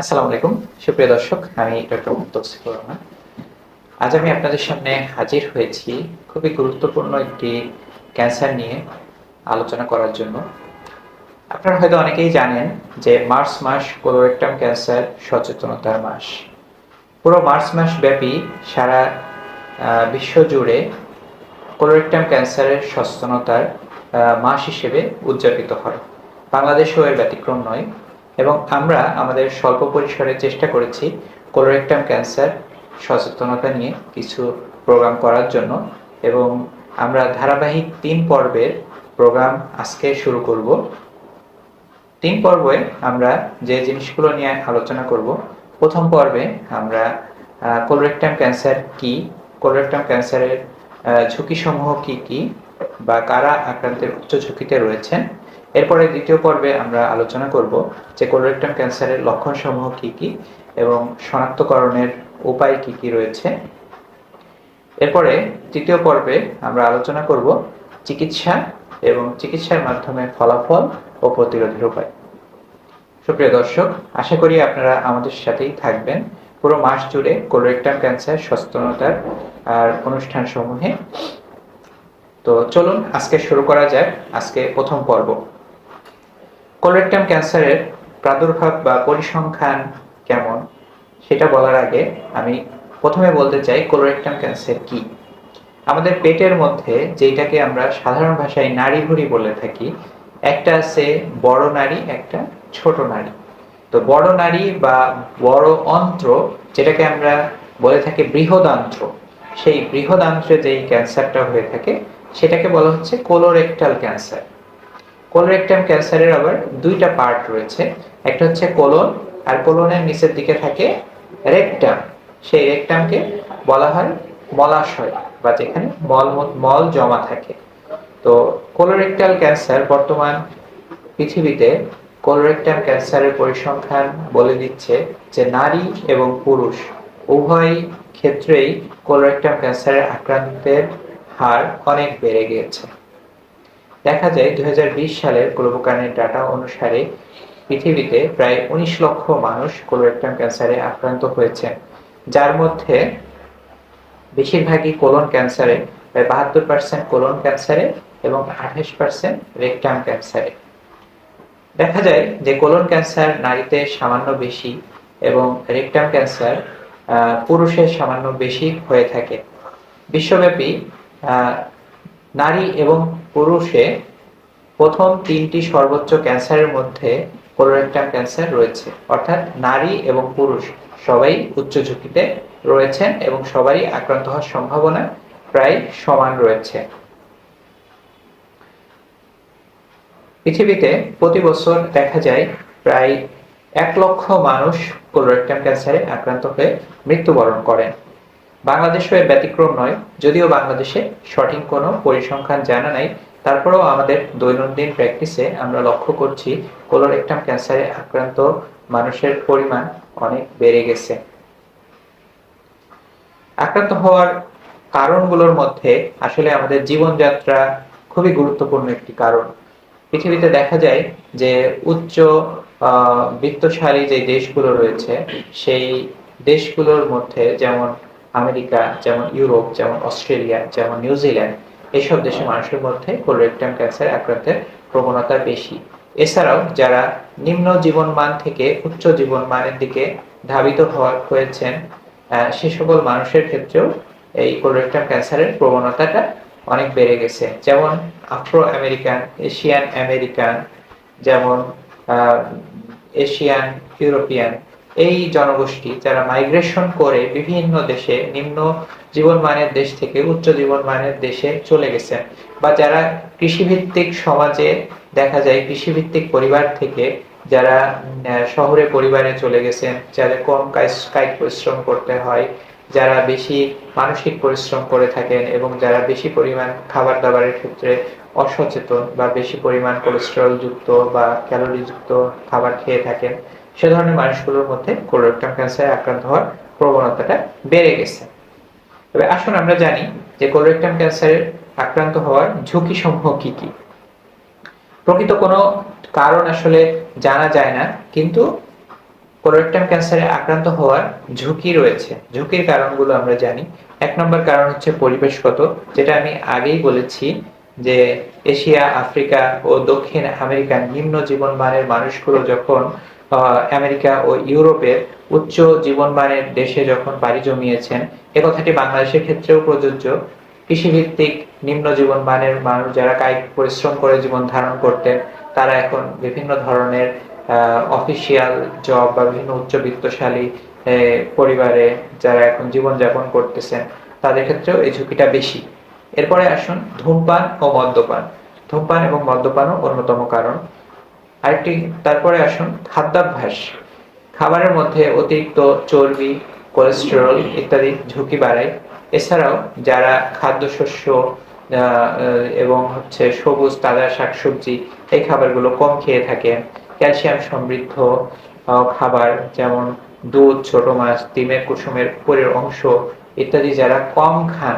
আসসালামু আলাইকুম। সুপ্রিয় দর্শক, আমি ডক্টর তৌসিফুর রহমান। আজ আমি আপনাদের সামনে হাজির হয়েছি খুবই গুরুত্বপূর্ণ একটি ক্যান্সার নিয়ে আলোচনা করার জন্য। আপনারা হয়তো অনেকেই জানেন যে মার্চ মাস কোলোরেক্টাম ক্যান্সার সচেতনতার মাস। পুরো মার্চ মাস ব্যাপী সারা বিশ্ব জুড়ে কোলোরেক্টাম ক্যান্সারের সচেতনতার মাস হিসেবে উদযাপিত হয়। বাংলাদেশেও এর ব্যতিক্রম নয়। এবং আমরা আমাদের স্বল্প পরিসরে চেষ্টা করেছি কোলোরেক্টাম ক্যান্সার সচেতনতা নিয়ে কিছু প্রোগ্রাম করার জন্য এবং আমরা ধারাবাহিক তিন পর্বের প্রোগ্রাম আজকে শুরু করব। তিন পর্বে আমরা যে জিনিসগুলো নিয়ে আলোচনা করব, প্রথম পর্বে আমরা কোলোরেক্টাম ক্যান্সার কি কোলোরেক্টাম ক্যান্সারের ঝুঁকিসমূহ কি কি বা কারা আক্রান্তের উচ্চ ঝুঁকিতে রয়েছেন এরপরে দ্বিতীয় পর্বে আমরা আলোচনা করব যে কোলোরেক্টাম ক্যান্সারের লক্ষণসমূহ কি কি এবং শনাক্তকরণের উপায় কি কি রয়েছে। এরপরে তৃতীয় পর্বে আমরা আলোচনা করব চিকিৎসা এবং চিকিৎসার মাধ্যমে ফলাফল ও প্রতিরোধের উপায়। সুপ্রিয় দর্শক, আশা করি আপনারা আমাদের সাথেই থাকবেন। পুরো মাস জুড়ে কোলোরেক্টাম ক্যান্সার সচেতনতার, আর অনুষ্ঠান সমূহে তো চলুন, আজকে শুরু করা যাক, আজকে প্রথম পর্ব। কোলোরেক্টাম ক্যান্সারের প্রাদুর্ভাব বা পরিসংখ্যান কেমন? সেটা বলার আগে আমি প্রথমে বলতে চাই কোলোরেক্টাম ক্যান্সার কি? আমাদের পেটের মধ্যে যেটাকে আমরা সাধারণ ভাষায় নাড়ি ভুঁড়ি বলে থাকি, একটা আছে বড় নারী একটা ছোট নারী তো বড় নারী বা বড় অন্ত্র, যেটাকে আমরা বলে থাকি বৃহদান্ত্র, সেই বৃহদান্ত্রে যেই ক্যান্সারটা হয়ে থাকে, সেটাকে বলা হচ্ছে কোলোরেক্টাল ক্যান্সার কোলোরেক্টাম ক্যান্সারের আবার দুইটা পার্ট রয়েছে। একটা হচ্ছে কোলন আর কোলনের নিচের দিকে থাকে রেকটাম সেই রেকটামকে বলা হয় মলাশয় বা যেখানে মল মল জমা থাকে। তো কোলোরেক্টাল ক্যান্সার বর্তমান পৃথিবীতে কোলোরেক্টাম ক্যান্সারের পরিসংখ্যান বলে দিচ্ছে যে নারী এবং পুরুষ উভয় ক্ষেত্রেই কোলোরেক্টাম ক্যান্সারের আক্রান্তের হার অনেক বেড়ে গিয়েছে। দেখা যায় দু হাজার বিশ সালের গ্লোবোকানের ডাটা অনুসারে পৃথিবীতে প্রায় উনিশ লক্ষ মানুষ কোলোরেক্টাম ক্যান্সারে আক্রান্ত হয়েছেন যার মধ্যে বেশিরভাগই কোলন ক্যান্সারে প্রায় বাহাত্তর পার্সেন্ট কোলন ক্যান্সারে এবং আঠাশ পার্সেন্ট রেকটাম ক্যান্সারে দেখা যায় যে কোলন ক্যান্সার নারীতে সামান্য বেশি এবং রেকটাম ক্যান্সার পুরুষের সামান্য বেশি হয়ে থাকে। বিশ্বব্যাপী নারী এবং পুরুষে প্রথম তিনটি সর্বোচ্চ ক্যান্সারের মধ্যে কোলোরেক্টাম ক্যান্সার রয়েছে। অর্থাৎ নারী এবং পুরুষ সবাই উচ্চ ঝুঁকিতে রয়েছেন এবং সবারই আক্রান্ত হওয়ার সম্ভাবনা প্রায় সমান রয়েছে। পৃথিবীতে প্রতি বছর দেখা যায় প্রায় এক লক্ষ মানুষ কোলোরেক্টাম ক্যান্সারে আক্রান্ত হয়ে মৃত্যুবরণ করেন। বাংলাদেশও এর ব্যতিক্রম নয়, যদিও বাংলাদেশে সঠিক কোনো পরিসংখ্যান জানা নাই তারপরেও আমাদের দৈনন্দিন প্র্যাকটিসে আমরা লক্ষ্য করছি কোলোরেক্টাম ক্যান্সারে আক্রান্ত মানুষের পরিমাণ অনেক বেড়ে গেছে। আক্রান্ত হওয়ার কারণগুলোর মধ্যে আসলে আমাদের জীবনযাত্রা খুবই গুরুত্বপূর্ণ একটি কারণ। পৃথিবীতে দেখা যায় যে উচ্চ বিত্তশালী যে দেশগুলো রয়েছে, সেই দেশগুলোর মধ্যে যেমন আমেরিকা, যেমন ইউরোপ, যেমন অস্ট্রেলিয়া, যেমন নিউজিল্যান্ড এইসব দেশের মানুষের মধ্যে কোলোরেক্টাম ক্যান্সার আক্রান্তের প্রবণতা বেশি। এছাড়াও যারা নিম্ন জীবনমান থেকে উচ্চ জীবনমানের দিকে ধাবিত হওয়া হয়েছেন সে সকল মানুষের ক্ষেত্রেও এই কোলোরেক্টাম ক্যান্সারের প্রবণতাটা অনেক বেড়ে গেছে। যেমন আফ্রো আমেরিকান এশিয়ান আমেরিকান যেমন এশিয়ান ইউরোপিয়ান এই জনগোষ্ঠী যারা মাইগ্রেশন করে বিভিন্ন দেশে নিম্ন জীবনমানের দেশ থেকে উচ্চ জীবনমানের দেশে চলে গেছেন বা যারা কৃষিভিত্তিক সমাজে দেখা যায়, কৃষিভিত্তিক পরিবার থেকে যারা শহরে পরিবারে চলে গেছেন, যাদের কম কায়িক পরিশ্রম করতে হয়, যারা বেশি মানসিক পরিশ্রম করে থাকেন এবং যারা বেশি পরিমাণ খাবার দাবারের ক্ষেত্রে অসচেতন বা বেশি পরিমাণ কোলেস্টেরল যুক্ত বা ক্যালোরি যুক্ত খাবার খেয়ে থাকেন সে ধরনের মানুষগুলোর মধ্যে কোলোরেক্টাম ক্যান্সারে আক্রান্ত হওয়ার প্রবণতাটা বেড়ে গেছে। তবে আসুন আমরা জানি যে কোলোরেক্টাম ক্যান্সারের আক্রান্ত হওয়ার ঝুঁকি সমূহ কি কি। প্রকৃত কোনো কারণ আসলে জানা যায় না, কিন্তু কোলোরেক্টাম ক্যান্সারে আক্রান্ত হওয়ার ঝুঁকি রয়েছে। ঝুঁকির কারণগুলো আমরা জানি। এক নম্বর কারণ হচ্ছে পরিবেশগত, যেটা আমি আগেই বলেছি যে এশিয়া, আফ্রিকা ও দক্ষিণ আমেরিকার নিম্ন জীবনমানের মানুষগুলো যখন আমেরিকা ও ইউরোপের উচ্চ জীবনমানের দেশে যখন পাড়ি জমিয়েছেন, এ কথাটি বাংলাদেশের ক্ষেত্রেও প্রযোজ্য। কৃষিভিত্তিক নিম্ন জীবনমানের মানুষ যারা কায়িক পরিশ্রম করে জীবন ধারণ করতেন, তারা এখন বিভিন্ন ধরনের অফিসিয়াল জব বা বিভিন্ন উচ্চবিত্তশালী পরিবারে যারা এখন জীবনযাপন করতেছেন, তাদের ক্ষেত্রেও এই ঝুঁকিটা বেশি। এরপরে আসুন ধূমপান ও মদ্যপান। ধূমপান এবং মদ্যপানও অন্যতম কারণ। আরেকটি, তারপরে আসুন খাদ্যাভ্যাস খাবারের মধ্যে অতিরিক্ত চর্বি কোলেস্টেরল ইত্যাদি ঝুঁকি বাড়ায়। এছাড়াও যারা খাদ্যশস্য এবং হচ্ছে সবুজ, তাজা শাকসবজি, এই খাবারগুলো কম খেয়ে থাকে। ক্যালসিয়াম সমৃদ্ধ খাবার যেমন দুধ, ছোট মাছ, ডিমের, কুসুমের উপরের অংশ ইত্যাদি যারা কম খান,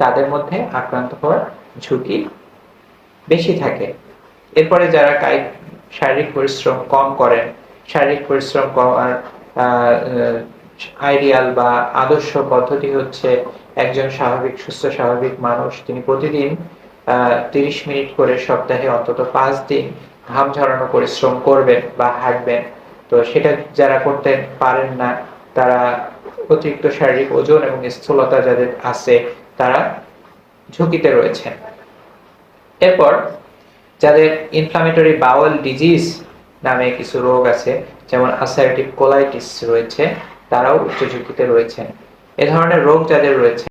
তাদের মধ্যে আক্রান্ত হওয়ার ঝুঁকি বেশি থাকে। এরপরে যারা শারীরিক পরিশ্রম কম করেন, শারীরিক পরিশ্রম করার আইডিয়াল বা আদর্শ পদ্ধতি হচ্ছে একজন স্বাভাবিক, সুস্থ স্বাভাবিক মানুষ। তিনি প্রতিদিন তিরিশ মিনিট করে সপ্তাহে অন্তত পাঁচ দিন ঘাম ঝরানো পরিশ্রম করবেন বা হাঁটবেন। তো সেটা যারা করতে পারেন না, তারা অতিরিক্ত শারীরিক ওজন এবং স্থূলতা যাদের আছে, তারা ঝুঁকিতে রয়েছেন। এরপর যাদের ইনফ্লামেটরি বাউল ডিজিজ নামে কিছু রোগ আছে, যেমন আসারেটিভ কোলাইটিস রয়েছে, তারাও উচ্চ ঝুঁকিতে রয়েছেন। এ ধরনের রোগ যাদের রয়েছে